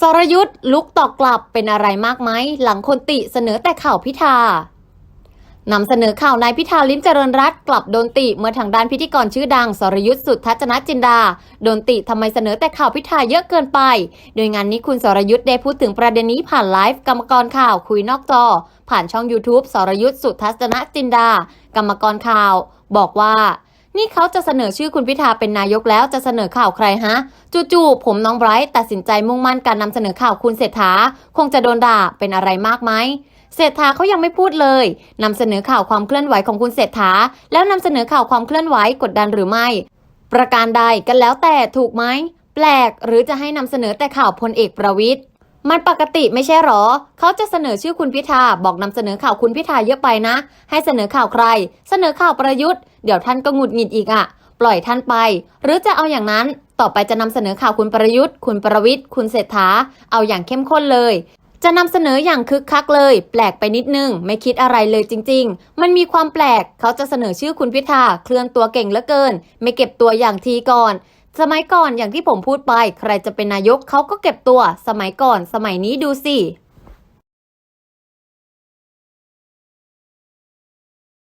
สรยุทธ์ลุกตอบกลับเป็นอะไรมากไหมหลังคนติเสนอแต่ข่าวพิธานำเสนอข่าวนายพิธาลิ้มเจริญรัตกลับโดนติเมื่อทางด้านพิธีกรชื่อดัง สรยุทธ์สุทัศนจินดา โดนติทำไมเสนอแต่ข่าวพิธาเยอะเกินไป โดยงานนี้คุณสรยุทธ์ได้พูดถึงประเด็นนี้ผ่านไลฟ์กรรมกรข่าวคุยนอกจอ ผ่านช่อง YouTube สรยุทธ์สุทัศนจินดา กรรมกรข่าว บอกว่า นี่เขาจะเสนอชื่อคุณพิธาเป็นนายกแล้วจะเสนอข่าวใครฮะ จู่ๆผมน้องไบรท์ตัดสินใจมุ่งมั่นการนำเสนอข่าวคุณเศรษฐา คงจะโดนด่าเป็นอะไรมากไหมเศรษฐาเขายังไม่พูดเลยนำเสนอข่าวความเคลื่อนไหวของคุณเศรษฐา แล้วนำเสนอข่าวความเคลื่อนไหวกดดันหรือไม่ ประการใดกันแล้วแต่ถูกไหมแปลกหรือจะให้นำเสนอแต่ข่าวพลเอกประวิทย์ มันปกติไม่ใช่หรอ เขาจะเสนอชื่อคุณพิธา บอกนำเสนอข่าวคุณพิธาเยอะไปนะ ให้เสนอข่าวใคร เสนอข่าวประยุทธ์ เดี๋ยวท่านก็หงุดหงิดอีกอะปล่อยท่านไป หรือจะเอาอย่างนั้น ต่อไปจะนำเสนอข่าวคุณประยุทธ์ คุณประวิทย์ คุณเศรษฐา เอาอย่างเข้มข้นเลย จะนำเสนออย่างคึกคักเลย แปลกไปนิดนึง ไม่คิดอะไรเลยจริง ๆ มันมีความแปลก เขาจะเสนอชื่อคุณพิธา เคลื่อนตัวเก่งเหลือเกิน ไม่เก็บตัวอย่างทีก่อน สมัยก่อนอย่างที่ผมพูดไป ใครจะเป็นนายกเขาก็เก็บตัว สมัยก่อน สมัยนี้ดูสิ